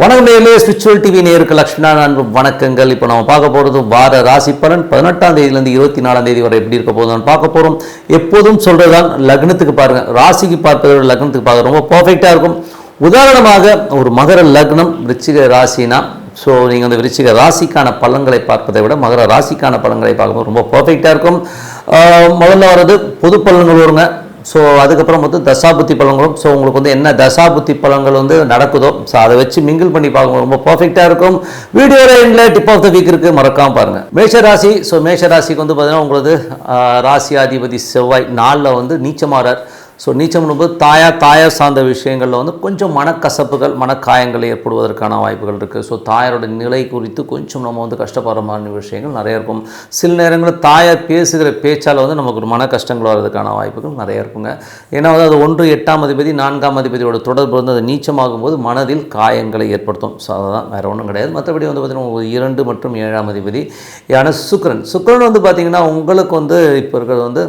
வணக்கம் நேர்களே spiritual TV நேருக்கு லக்ஷ்மணா அன்பு வணக்கங்கள். இப்போ நம்ம பார்க்க போகிறது வார ராசி பலன். பதினெட்டாம் தேதியிலேருந்து இருபத்தி நாலாம் தேதி வரை எப்படி இருக்க போதும் பார்க்க போகிறோம் எப்போதும் சொல்கிறதான் லக்னத்துக்கு பாருங்க. ராசிக்கு பார்ப்பதை விட லக்னத்துக்கு பார்க்க ரொம்ப பர்ஃபெக்டாக இருக்கும். உதாரணமாக ஒரு மகர லக்னம் ரிச்சிக ராசினா ஸோ நீங்கள் வந்து விருச்சிக ராசிக்கான பலன்களை பார்ப்பதை விட மகர ராசிக்கான பலன்களை பார்க்கும்போது ரொம்ப பர்ஃபெக்டாக இருக்கும். முதல்ல வர்றது பொது பலன்கள் வருங்க. ஸோ அதுக்கப்புறம் வந்து தசாபுத்தி பழங்களும் ஸோ உங்களுக்கு வந்து என்ன தசாபுத்தி பழங்கள் வந்து நடக்குதோ ஸோ அதை வச்சு மிங்கிள் பண்ணி பார்க்கும்போது ரொம்ப பர்ஃபெக்டாக இருக்கும். வீடியோ எண்டில் டிப் ஆஃப் த வீக் இருக்குது மறக்காமல் பாருங்கள் மேஷராசி ஸோ மேஷராசிக்கு வந்து பார்த்தீங்கன்னா உங்களது ராசியாதிபதி செவ்வாய் நாளில் வந்து நீச்சமாறார். ஸோ நீச்சம் போது தாயார் தாயார் சார்ந்த விஷயங்களில் வந்து கொஞ்சம் மனக்கசப்புகள் மனக்காயங்கள் ஏற்படுவதற்கான வாய்ப்புகள் இருக்குது ஸோ தாயாரோட நிலை குறித்து கொஞ்சம் நம்ம வந்து கஷ்டப்படுற மாதிரி விஷயங்கள் நிறைய இருக்கும். சில நேரங்களில் தாயார் பேசுகிற பேச்சால் வந்து நமக்கு ஒரு மன கஷ்டங்கள் வர்றதுக்கான வாய்ப்புகள் நிறைய இருக்குங்க. ஏன்னா வந்து அது ஒன்று எட்டாம் அதிபதி நான்காம் அதிபதியோட தொடர்பு வந்து அது நீச்சமாகும் போது மனதில் காயங்களை ஏற்படுத்தும். ஸோ அதுதான் வேறு ஒன்றும் கிடையாது. மற்றபடி வந்து பார்த்திங்கன்னா இரண்டு மற்றும் ஏழாம் அதிபதி ஏன்னா சுக்கரன். சுக்கரன் வந்து பார்த்திங்கன்னா உங்களுக்கு வந்து இப்போ இருக்கிறது வந்து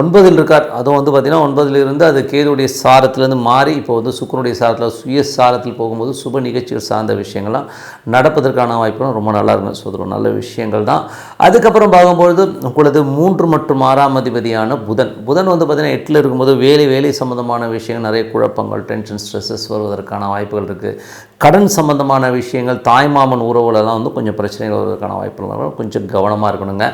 ஒன்பதில் இருக்கார். அதுவும் வந்து பார்த்திங்கன்னா ஒன்பதில் இருந்து அது கேதுடைய சாரத்திலேருந்து மாறி இப்போ வந்து சுக்கரனுடைய சாரத்தில் சுய சாரத்தில் போகும்போது சுப நிகழ்ச்சிகள் சார்ந்த விஷயங்கள்லாம் நடப்பதற்கான வாய்ப்புகளும் ரொம்ப நல்லா இருக்கும் ஸோ நல்ல விஷயங்கள் தான். அதுக்கப்புறம் பார்க்கும்பொழுது உங்களது மூன்று மற்றும் ஆறாம் அதிபதியான புதன். புதன் வந்து பார்த்திங்கன்னா எட்டில் இருக்கும்போது வேலை வேலை சம்மந்தமான விஷயங்கள் நிறைய குழப்பங்கள் டென்ஷன் ஸ்ட்ரெஸ்ஸஸ் வருவதற்கான வாய்ப்புகள் இருக்குது கடன் சம்பந்தமான விஷயங்கள் தாய்மாமன் உறவுலலாம் வந்து கொஞ்சம் பிரச்சனைகள் வருவதற்கான வாய்ப்புகள் கொஞ்சம் கவனமாக இருக்கணுங்க.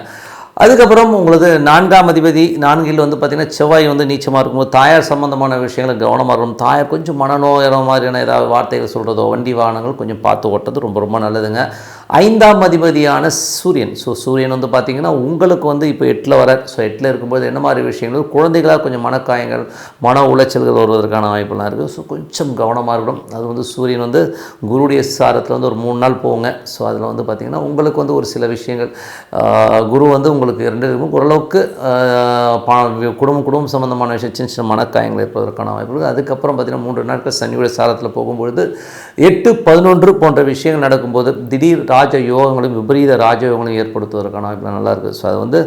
அதுக்கப்புறம் உங்களது நான்காம் அதிபதி நான்கில் வந்து பார்த்திங்கன்னா செவ்வாய் வந்து நீச்சமாக இருக்கும்போது தாயார் சம்பந்தமான விஷயங்களை கவனமாக இருக்கும் தாயார் கொஞ்சம் மனநோயிற மாதிரியான ஏதாவது வார்த்தைகள் சொல்கிறதோ வண்டி வாகனங்கள் கொஞ்சம் பார்த்து ஓட்டுறது ரொம்ப ரொம்ப நல்லதுங்க. ஐந்தாம் அதிபதியான சூரியன். ஸோ சூரியன் வந்து பார்த்திங்கன்னா உங்களுக்கு வந்து இப்போ எட்டில் வர ஸோ எட்டில் இருக்கும்போது என்ன மாதிரி விஷயங்கள்? குழந்தைகளாக கொஞ்சம் மனக்காயங்கள் மன உளைச்சல்கள் வருவதற்கான வாய்ப்புலாம் இருக்குது ஸோ கொஞ்சம் கவனமாக இருக்கணும். அது வந்து சூரியன் வந்து குருடைய சாரத்தில் வந்து ஒரு மூணு நாள் போங்க. ஸோ அதில் வந்து பார்த்திங்கன்னா உங்களுக்கு வந்து ஒரு சில விஷயங்கள் குரு வந்து உங்களுக்கு இரண்டு இருக்கும். ஓரளவுக்கு ஆஹ், குடும்பம் குடும்பம் சம்மந்தமான விஷயம் சின்ன சின்ன மனக்காயங்கள் இருப்பதற்கான வாய்ப்பு இருக்குது அதுக்கப்புறம் பார்த்திங்கன்னா மூன்று நாட்கள் சனியுடைய சாரத்தில் போகும்பொழுது எட்டு பதினொன்று போன்ற விஷயங்கள் நடக்கும்போது திடீர் ராஜ யோகங்களும் விபரீத ராஜயோகங்களும் ஏற்படுத்துவதற்கான வாய்ப்பு நல்லா இருக்குது ஸோ அது வந்து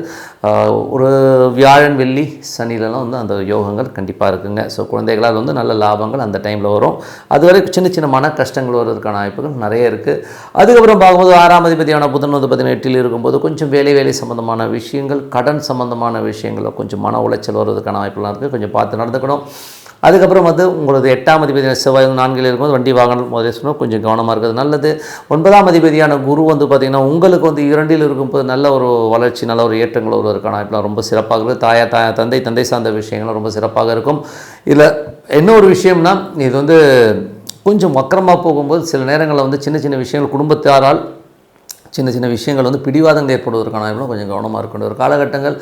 ஒரு வியாழன் வெள்ளி சனிலலாம் வந்து அந்த யோகங்கள் கண்டிப்பாக இருக்குங்க. ஸோ குழந்தைகளால் வந்து நல்ல லாபங்கள் அந்த டைமில் வரும். அதுவரை சின்ன சின்ன மன கஷ்டங்கள் வருவதற்கான வாய்ப்புகள் நிறைய இருக்குது அதுக்கப்புறம் பார்க்கும்போது ஆறாம் அதிபதியான புதன் வந்து பார்த்தீங்கன்னா எட்டில் இருக்கும்போது கொஞ்சம் வேலை வேலை சம்மந்தமான விஷயங்கள் கடன் சம்மந்தமான விஷயங்களில் கொஞ்சம் மன உளைச்சல் வருவதற்கான வாய்ப்புலாம் இருக்குது கொஞ்சம் பார்த்து நடந்துக்கணும். அதுக்கப்புறம் வந்து உங்களது எட்டாம் அதிபதியான செவ்வாய் நான்கில் இருக்கும்போது வண்டி வாகனம் முதலே சொன்னால் கொஞ்சம் கவனமாக இருக்கிறது நல்லது. ஒன்பதாம் அதிபதியான குரு வந்து பார்த்திங்கன்னா உங்களுக்கு வந்து இரண்டில் இருக்கும்போது நல்ல ஒரு வளர்ச்சி நல்ல ஒரு ஏற்றங்கள் ஒருவருக்கான வாய்ப்புலாம் ரொம்ப சிறப்பாக இருக்குது. தாயா தாயா தந்தை தந்தை சார்ந்த விஷயங்கள்லாம் ரொம்ப சிறப்பாக இருக்கும். இதில் என்ன ஒரு விஷயம்னா இது வந்து கொஞ்சம் வக்கரமாக போகும்போது சில நேரங்களில் வந்து சின்ன சின்ன விஷயங்கள் குடும்பத்தாரால் சின்ன சின்ன விஷயங்கள் வந்து பிடிவாதங்கள் ஏற்படுவதற்கான வாய்ப்புலாம் கொஞ்சம் கவனமாக இருக்கின்ற ஒரு காலகட்டங்கள்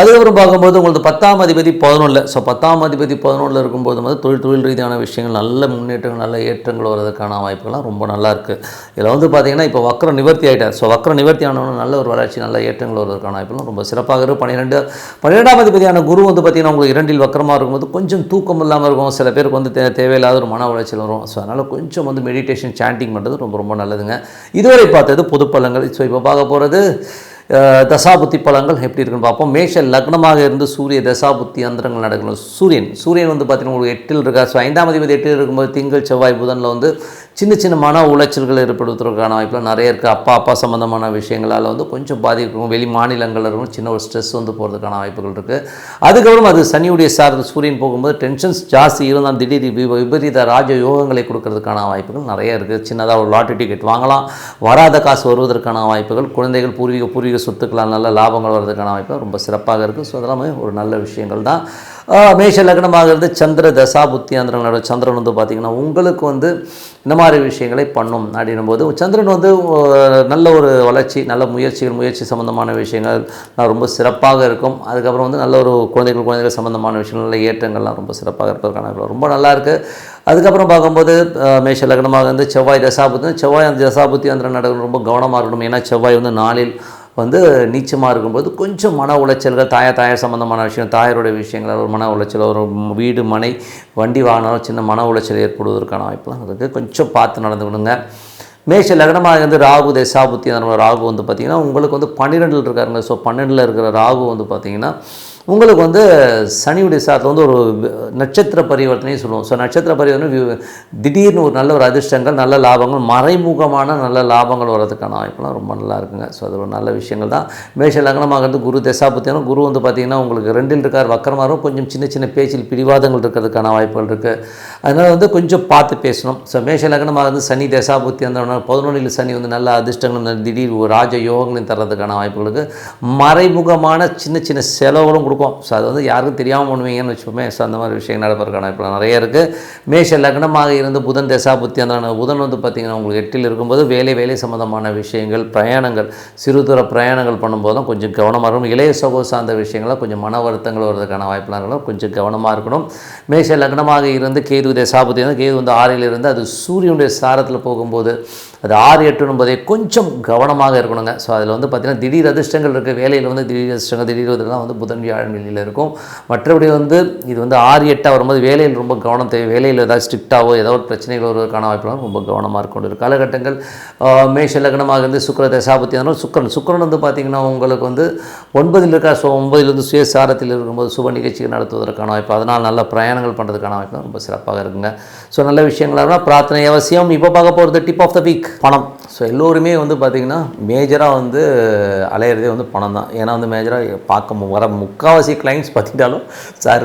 அதுக்கப்புறம் பார்க்கும்போது உங்களுக்கு பத்தாம் அதிபதி பதினொன்றில் ஸோ பத்தாம் அதிபதி பதினொன்றில் இருக்கும்போது வந்து தொழில் தொழில் ரீதியான விஷயங்கள் நல்ல முன்னேற்றங்கள் நல்ல ஏற்றங்கள் வர்றதுக்கான வாய்ப்புகள்லாம் ரொம்ப நல்லா இருக்குது இதில் வந்து பார்த்தீங்கன்னா இப்போ வக்கரம் நிவர்த்தி ஆகிட்டார் ஸோ வக்கரம் நிவர்த்தி ஆனவங்க நல்ல ஒரு வளர்ச்சி நல்ல ஏற்றங்கள் வருவதற்கான வாய்ப்புலாம் ரொம்ப சிறப்பாக இருக்கும் பன்னிரெண்டு பன்னிரெண்டாம் அதிபதியான குரு வந்து பார்த்தீங்கன்னா உங்களுக்கு இரண்டில் வக்கரமாக இருக்கும்போது கொஞ்சம் தூக்கம் இல்லாமல் இருக்கும். சில பேருக்கு வந்து தே தேவையில்லாத ஒரு மன உளைச்சல் வரும். ஸோ அதனால் கொஞ்சம் வந்து மெடிடேஷன் சாண்டிங் பண்ணுறது ரொம்ப ரொம்ப நல்லதுங்க. இதுவரை பார்த்தது பொதுப்பலங்கள் நாங்கள் இப்போ பார்க்க போகிறது தசாபுத்தி பலன்கள் எப்படி இருக்குன்னு பார்ப்போம். மேஷ லக்னமாக இருந்து சூரிய தசாபுத்தி அந்தரங்கள் நடக்கணும். சூரியன் சூரியன் வந்து பார்த்தீங்கன்னா உங்களுக்கு எட்டில் இருக்கா. ஸோ ஐந்தாம் அதிபதி எட்டில் இருக்கும்போது திங்கள் செவ்வாய் புதனில் வந்து சின்ன சின்ன மன உளைச்சல்கள் ஏற்படுத்துவதற்கான வாய்ப்பில் நிறைய இருக்குது அப்பா அப்பா சம்மந்தமான விஷயங்களால் வந்து கொஞ்சம் பாதிக்கும். வெளி மாநிலங்களில் இருக்கும். சின்ன ஒரு ஸ்ட்ரெஸ் வந்து போகிறதுக்கான வாய்ப்புகள் இருக்குது அதுக்கப்புறம் அது சனியுடைய சார்ந்த சூரியன் போகும்போது டென்ஷன்ஸ் ஜாஸ்தி இருந்தால் திடீர் வி- விபரீத ராஜ யோகங்களை கொடுக்கறதுக்கான வாய்ப்புகள் நிறைய இருக்குது சின்னதாக ஒரு லாட்டரி டிக்கெட் வாங்கலாம். வராத காசு வருவதற்கான வாய்ப்புகள். குழந்தைகள் பூர்வீக பூர்வீக சொத்துக்களால் நல்ல லாபங்கள் வர்றதுக்கான அமைப்பு ரொம்ப சிறப்பாக இருக்குது ஸோ அதெல்லாமே ஒரு நல்ல விஷயங்கள் தான். மேஷ லக்னமாக இருந்து சந்திர தசா புத்தியாந்திரங்களோட சந்திரன் வந்து பார்த்திங்கன்னா உங்களுக்கு வந்து இந்த மாதிரி விஷயங்களை பண்ணும் அப்படின்னும் போது சந்திரன் வந்து நல்ல ஒரு வளர்ச்சி நல்ல முயற்சிகள் முயற்சி சம்மந்தமான விஷயங்கள் நான் ரொம்ப சிறப்பாக இருக்கும். அதுக்கப்புறம் வந்து நல்ல ஒரு குழந்தைகள் குழந்தைகள் சம்மந்தமான விஷயங்கள் நல்ல ஏற்றங்கள்லாம் ரொம்ப சிறப்பாக இருப்பதற்கான ரொம்ப நல்லா இருக்குது அதுக்கப்புறம் பார்க்கும்போது மேஷ லக்னமாக வந்து செவ்வாய் தசாபுத்தி செவ்வாய் அந்த தசாபுத்தி அந்த நடக்கணும் ரொம்ப கவனமாக இருக்கணும். ஏன்னா செவ்வாய் வந்து நாளில் வந்து நீச்சமாக இருக்கும்போது கொஞ்சம் மன உளைச்சல்கள் தாய தாயார் சம்மந்தமான விஷயம் தாயருடைய விஷயங்கள் ஒரு மன உளைச்சல் ஒரு வீடு மனை வண்டி வாகனம் சின்ன மன உளைச்சல் ஏற்படுவதற்கான வாய்ப்புலாம் இருக்குது கொஞ்சம் பார்த்து நடந்துக்கணுங்க மேஷ லக்னமாக இருந்து ராகு தசாபுத்தி அந்த ராகு வந்து பார்த்திங்கன்னா உங்களுக்கு வந்து பன்னிரெண்டில் இருக்காருங்க. ஸோ பன்னெண்டில் இருக்கிற ராகு வந்து பார்த்திங்கன்னா உங்களுக்கு வந்து சனியுடைய சாரத்தில் வந்து ஒரு நட்சத்திர பரிவர்த்தனையும் சொல்லுவோம். ஸோ நட்சத்திர பரிவர்த்தனை வி- திடீர்னு ஒரு நல்ல ஒரு அதிர்ஷ்டங்கள் நல்ல லாபங்கள் மறைமுகமான நல்ல லாபங்கள் வர்றதுக்கான வாய்ப்புலாம் ரொம்ப நல்லா இருக்குங்க. ஸோ அது ஒரு நல்ல விஷயங்கள் தான். மேஷ லக்னமாகிறது குரு தசாபத்தியான குரு வந்து பார்த்திங்கன்னா உங்களுக்கு ரெண்டில் இருக்கார் வக்கரமாக கொஞ்சம் சின்ன சின்ன பேச்சில் பிடிவாதங்கள் இருக்கிறதுக்கான வாய்ப்புகள் இருக்குது அதனால் வந்து கொஞ்சம் பார்த்து பேசணும். ஸோ மேஷ லக்னமாக இருந்து சனி தசாபுத்தி அந்த பதினொன்றில் சனி வந்து நல்ல அதிர்ஷ்டங்கள் திடீர் ஒரு ராஜ யோகங்களையும் தர்றதுக்கான வாய்ப்புகளுக்கு மறைமுகமான சின்ன சின்ன செலவுகளும் கொடுக்கும் ஸோ அது வந்து யாருக்கும் தெரியாமல் பண்ணுவீங்கன்னு வச்சுப்போமே ஸோ அந்த மாதிரி விஷயங்கள் நடப்பதற்கான இப்போ நிறைய இருக்குது மேஷ லக்னமாக இருந்து புதன் தசாபுத்தி அந்த புதன் வந்து பார்த்திங்கன்னா உங்களுக்கு எட்டில் இருக்கும்போது வேலை வேலை சம்மந்தமான விஷயங்கள் பிரயாணங்கள் சிறு தூர பிரயாணங்கள் பண்ணும்போதும் கொஞ்சம் கவனமாக இருக்கணும். இளைய சகோ சார்ந்த விஷயங்களாக கொஞ்சம் மன வருத்தங்கள் வர்றதுக்கான வாய்ப்புலாம் இருக்கணும். கொஞ்சம் கவனமாக இருக்கணும். மேஷ லக்னமாக இருந்து கேது தசாபுத்தி வந்து கேது வந்து ஆறில் இருந்து அது சூரியனுடைய சாரத்தில் போகும்போது அது ஆறு எட்டு என்பதை கொஞ்சம் கவனமாக இருக்கணுங்க. ஸோ அதில் வந்து பார்த்திங்கன்னா திடீர் அதிர்ஷ்டங்கள் இருக்குது வேலையில் வந்து திடீர் அதிர்ஷ்டங்கள் திடீர் இதெல்லாம் வந்து புதன் வியாழன் வெளியில் இருக்கும். மற்றபடி வந்து இது வந்து ஆறு எட்டாக வரும்போது வேலையில் ரொம்ப கவனம் தேவை. வேலையில் ஏதாவது ஸ்ட்ரிக்டாகவோ ஏதோ ஒரு பிரச்சனைகள் வருவதற்கான வாய்ப்புகளும் ரொம்ப கவனமாக இருக்கும் ஒரு காலகட்டங்கள் மேஷ லக்னமாக இருந்து சுக்கர தசாபத்தி அதனால் சுக்கரன். சுக்கரன் வந்து பார்த்திங்கன்னா உங்களுக்கு வந்து ஒன்பதில் இருக்கா? ஸோ ஒன்பதிலிருந்து சுயசாரத்தில் இருக்கும்போது சுப நிகழ்ச்சிகள் நடத்துவதற்கான வாய்ப்பு. அதனால் நல்ல பிரயாணங்கள் பண்ணுறதுக்கான வாய்ப்பு ரொம்ப சிறப்பாக இருக்குங்க. ஸோ நல்ல விஷயங்களாக இருந்தால் பிரார்த்தனை அவசியம். இப்போ பார்க்க போகிறது டிப் ஆஃப் த வீக் பணம். ஸோ எல்லோருமே வந்து பார்த்திங்கன்னா மேஜராக வந்து அலையிறதே வந்து பணம் தான் ஏன்னா வந்து மேஜராக பார்க்க மு- வர முக்கால்வாசி கிளைண்ட்ஸ் பார்த்துட்டாலும் சார்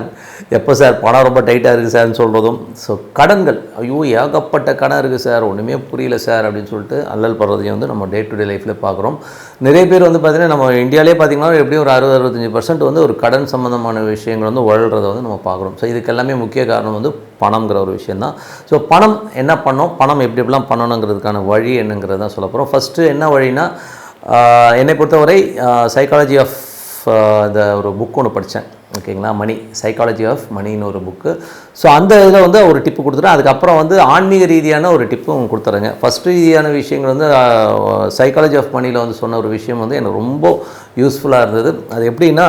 எப்போ சார்? பணம் ரொம்ப டைட்டாக இருக்குது சார்னு சொல்கிறதும் ஸோ கடன்கள். ஐயோ ஏகப்பட்ட கடன் இருக்குது சார். ஒன்றுமே புரியல சார் அப்படின்னு சொல்லிட்டு அல்லல் படுறதையும் வந்து நம்ம டே டு டே லைஃப்பில் பார்க்குறோம் நிறைய பேர் வந்து பார்த்திங்கன்னா நம்ம இந்தியாவிலே பார்த்திங்கன்னா எப்படியும் ஒரு அறுபது அறுபத்தஞ்சு பர்சன்ட் வந்து ஒரு கடன் சம்மந்தமான விஷயங்கள் வந்து உழல்றதை வந்து நம்ம பார்க்குறோம் ஸோ இதுக்கு எல்லாமே முக்கிய காரணம் வந்து பணம்ங்கிற ஒரு விஷயந்தான் ஸோ பணம் என்ன பண்ணோம்? பணம் எப்படி எப்படிலாம் பண்ணணுங்கிறதுக்கான வழி என்னங்கிறத தான் சொல்ல போகிறோம் ஃபஸ்ட்டு என்ன வழினா என்னை பொறுத்தவரை சைக்காலஜி ஆஃப் இந்த ஒரு புக் ஒன்று படித்தேன் ஓகேங்களா மணி சைக்காலஜி ஆஃப் மணின்னு ஒரு புக்கு ஸோ அந்த இதில் வந்து ஒரு டிப்பு கொடுத்துட்டேன். அதுக்கப்புறம் வந்து ஆன்மீக ரீதியான ஒரு டிப்பும் கொடுத்துறேங்க. ஃபஸ்ட் ரீதியான விஷயங்கள் வந்து சைக்காலஜி ஆஃப் மணியில் வந்து சொன்ன ஒரு விஷயம் வந்து எனக்கு ரொம்ப யூஸ்ஃபுல்லாக இருந்தது. அது எப்படின்னா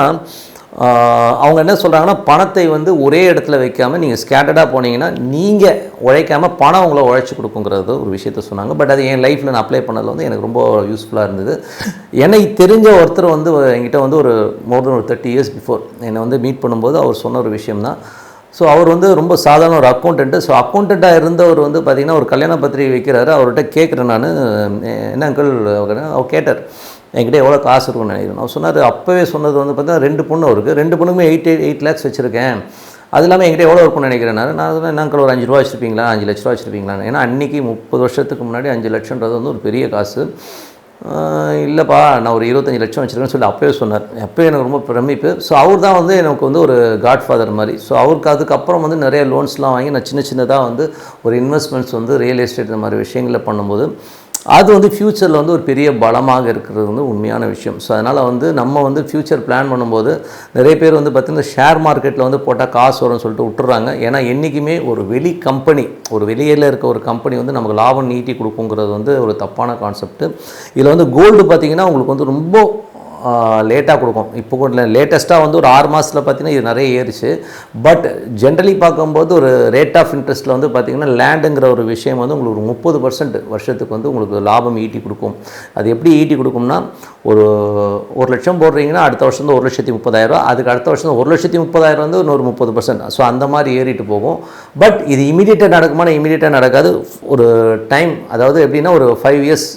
அவங்க என்ன சொல்கிறாங்கன்னா பணத்தை வந்து ஒரே இடத்துல வைக்காமல் நீங்கள் ஸ்கேட்டர்டாக போனீங்கன்னா நீங்கள் உழைக்காமல் பணம் உங்களை உழைச்சி கொடுக்குங்கிறது ஒரு விஷயத்த சொன்னாங்க. பட் அது என் லைஃப்பில் நான் அப்ளை பண்ணதில் வந்து எனக்கு ரொம்ப யூஸ்ஃபுல்லாக இருந்தது. எனக்கு தெரிஞ்ச ஒருத்தர் வந்து என்கிட்ட வந்து ஒரு மோர் தென் ஒரு தேர்ட்டி இயர்ஸ் பிஃபோர் என்னை வந்து மீட் பண்ணும்போது அவர் சொன்ன ஒரு விஷயம் தான் ஸோ அவர் வந்து ரொம்ப சாதாரண ஒரு அக்கௌண்டன்ட்டு ஸோ அக்கௌண்ட்டாக இருந்தவர் வந்து பார்த்திங்கன்னா ஒரு கல்யாண பத்திரிகை வைக்கிறாரு. அவர்கிட்ட கேட்குறேன் நான். என்ன அங்கிள் அவர் கேட்டார். என்கிட்ட எவ்வளோ காசு இருக்கும்னு நினைக்கிறேன். அவர் சொன்னார் அப்போவே சொன்னது வந்து பார்த்தீங்கன்னா ரெண்டு பொண்ணு இருக்குது ரெண்டு பொண்ணுமே எயிட் எயிட் லேக்ஸ் வச்சுருக்கேன். அது இல்லாமல் என்கிட்ட எவ்வளோ இருக்கும்னு நினைக்கிறேன் நான். சொன்னேன் என்ன ஒரு அஞ்சு ரூபா வச்சுருப்பீங்களா? அஞ்சு லட்ச ரூபா வச்சுருப்பீங்களா ஏன்னா அன்றைக்கி முப்பது வருஷத்துக்கு முன்னாடி அஞ்சு லட்சன்றது வந்து ஒரு பெரிய காசு. இல்லைப்பா நான் ஒரு இருபத்தஞ்சி லட்சம் வச்சுருக்கேன்னு சொல்லி அப்போவே சொன்னார். அப்போயே எனக்கு ரொம்ப பிரமிப்பு. ஸோ அவர் தான் வந்து எனக்கு வந்து ஒரு காட் ஃபாதர் மாதிரி. ஸோ அவருக்கு அதுக்கப்புறம் வந்து நிறைய லோன்ஸ்லாம் வாங்கி நான் சின்ன சின்னதாக வந்து ஒரு இன்வெஸ்ட்மெண்ட்ஸ் வந்து ரியல் எஸ்டேட் இந்த மாதிரி விஷயங்களில் பண்ணும்போது அது வந்து ஃப்யூச்சரில் வந்து ஒரு பெரிய பலமாக இருக்கிறது வந்து உண்மையான விஷயம். ஸோ அதனால் வந்து நம்ம வந்து ஃப்யூச்சர் பிளான் பண்ணும்போது நிறைய பேர் வந்து பார்த்திங்கன்னா ஷேர் மார்க்கெட்டில் வந்து போட்டால் காசு வரும்னு சொல்லிட்டு விட்டுறாங்க. ஏன்னா என்றைக்குமே ஒரு வெளி கம்பெனி ஒரு வெளியில் இருக்க ஒரு கம்பெனி வந்து நமக்கு லாபம் நீட்டி கொடுக்குங்கிறது வந்து ஒரு தப்பான கான்செப்ட் இதில் வந்து கோல்டு பார்த்திங்கன்னா உங்களுக்கு வந்து ரொம்ப லேட்டாக கொடுக்கும். இப்போ கூட லேட்டஸ்ட்டாக வந்து ஒரு ஆறு மாதத்தில் பார்த்தீங்கன்னா இது நிறைய ஏறிச்சு பட் ஜென்ரலி பார்க்கும்போது ஒரு ரேட் ஆஃப் இன்ட்ரெஸ்ட்டில் வந்து பார்த்தீங்கன்னா லேண்டுங்கிற ஒரு விஷயம் வந்து உங்களுக்கு ஒரு முப்பது பர்சன்ட் வருஷத்துக்கு வந்து உங்களுக்கு லாபம் ஈட்டி கொடுக்கும். அது எப்படி ஈட்டி கொடுக்கும்னா ஒரு ஒரு லட்சம் போடுறீங்கன்னா அடுத்த வருஷம் வந்து ஒரு லட்சத்தி முப்பதாயிரம் அதுக்கு அடுத்த வருஷம் ஒரு லட்சத்தி முப்பதாயிரம் வந்து இன்னொரு முப்பது பர்சன்ட் ஸோ அந்த மாதிரி ஏறிட்டு போகும். பட் இது இமீடியட்டாக நடக்குமானா இமீடியட்டாக நடக்காது. ஒரு டைம் அதாவது எப்படின்னா ஒரு ஃபைவ் இயர்ஸ்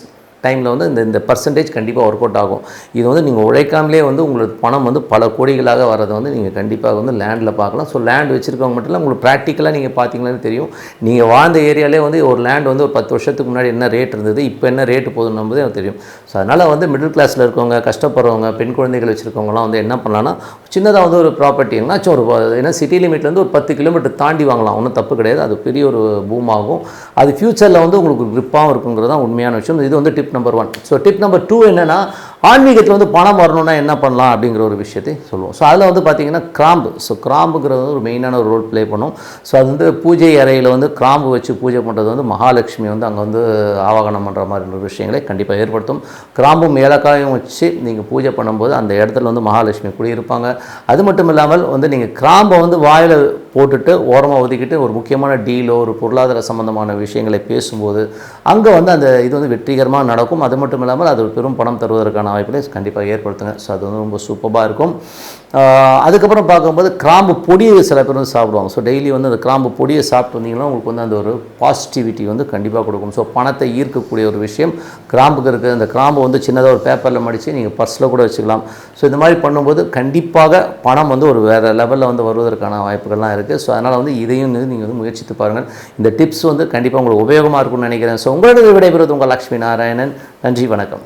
டைமில் வந்து இந்த இந்த பர்சன்டேஜ் கண்டிப்பாக ஒர்க் அவுட் ஆகும். இது வந்து நீங்கள் உழைக்காமலே வந்து உங்களுக்கு பணம் வந்து பல கோடிகளாக வரதை வந்து நீங்கள் கண்டிப்பாக வந்து லேண்டில் பார்க்கலாம். ஸோ லேண்ட் வச்சுருக்கவங்க மட்டும் இல்லை உங்களுக்கு ப்ராக்டிக்கலாக நீங்கள் பார்த்தீங்களான்னு தெரியும். நீங்கள் வாழ்ந்த ஏரியாலே வந்து ஒரு லேண்ட் வந்து ஒரு பத்து வருஷத்துக்கு முன்னாடி என்ன ரேட் இருந்தது இப்போ என்ன ரேட்டு போகுதுன்னு எனக்கு தெரியும். ஸோ அதனால் வந்து மிடில் கிளாஸில் இருக்கவங்க கஷ்டப்படுறவங்க பெண் குழந்தைகள் வச்சுருக்கவங்களாம் வந்து என்ன பண்ணலாம்னா சின்னதாக வந்து ஒரு ப்ராப்பர்ட்டி என்னாச்சும் ஒரு ஏன்னா சிட்டி லிமிட்லேருந்து ஒரு பத்து கிலோமீட்டர் தாண்டி வாங்கலாம். ஒன்றும் தப்பு கிடையாது. அது பெரிய ஒரு பூம் ஆகும். அது ஃப்யூச்சரில் வந்து உங்களுக்கு கிரிப்பாகவும் இருக்குங்கிறது தான் உண்மையான விஷயம். இது வந்து tip number one so tip number two என்னென்னா ஆன்மீகத்தில் வந்து பணம் வரணும்னா என்ன பண்ணலாம் அப்படிங்கிற ஒரு விஷயத்தை சொல்லுவோம். ஸோ அதில் வந்து பார்த்திங்கன்னா கிராம்பு. ஸோ கிராம்புங்கிறது ஒரு மெயினான ஒரு ரோல் ப்ளே பண்ணும். ஸோ அது வந்து பூஜை அறையில் வந்து கிராம்பு வச்சு பூஜை பண்ணுறது வந்து மகாலட்சுமி வந்து அங்கே வந்து ஆவாகனம் பண்ணுற மாதிரி ஒரு விஷயங்களை கண்டிப்பாக ஏற்படுத்தும். கிராம்பும் ஏலக்காயும் வச்சு நீங்கள் பூஜை பண்ணும்போது அந்த இடத்துல வந்து மகாலட்சுமி குடியிருப்பாங்க அது மட்டும் இல்லாமல் வந்து நீங்கள் கிராம்பை வந்து வாயில் போட்டுட்டு ஓரமாக ஒதுக்கிட்டு ஒரு முக்கியமான டீலோ ஒரு பொருளாதார சம்மந்தமான விஷயங்களை பேசும்போது அங்கே வந்து அந்த இது வந்து வெற்றிகரமாக நடக்கும். அது மட்டும் இல்லாமல் அது பெரும் பணம் தருவதற்கான வாய்ப்புகளை கண்டிப்பாக ஏற்படுத்துங்க. ஸோ அது வந்து ரொம்ப சூப்பராக இருக்கும். அதுக்கப்புறம் பார்க்கும்போது கிராம்பு பொடியை சில பேர் வந்து சாப்பிடுவாங்க. ஸோ டெய்லி வந்து அந்த கிராம்பு பொடியை சாப்பிட்டு வந்தீங்கன்னா உங்களுக்கு வந்து அந்த ஒரு பாசிட்டிவிட்டி வந்து கண்டிப்பாக கொடுக்கும். ஸோ பணத்தை ஈர்க்கக்கூடிய ஒரு விஷயம். கிராம்புக்கு இருக்குது அந்த கிராம்பு வந்து சின்னதாக ஒரு பேப்பரில் மடித்து நீங்கள் பர்ஸில் கூட வச்சுக்கலாம். ஸோ இந்த மாதிரி பண்ணும்போது கண்டிப்பாக பணம் வந்து ஒரு வேறு லெவலில் வந்து வருவதற்கான வாய்ப்புகள்லாம் இருக்குது ஸோ அதனால் வந்து இதையும் வந்து நீங்கள் வந்து முயற்சித்து பாருங்கள். இந்த டிப்ஸ் வந்து கண்டிப்பாக உங்களுக்கு உபயோகமாக இருக்கும்னு நினைக்கிறேன். ஸோ உங்களோட விடைபெறுவது உங்கள் லக்ஷ்மி நாராயணன். நன்றி வணக்கம்.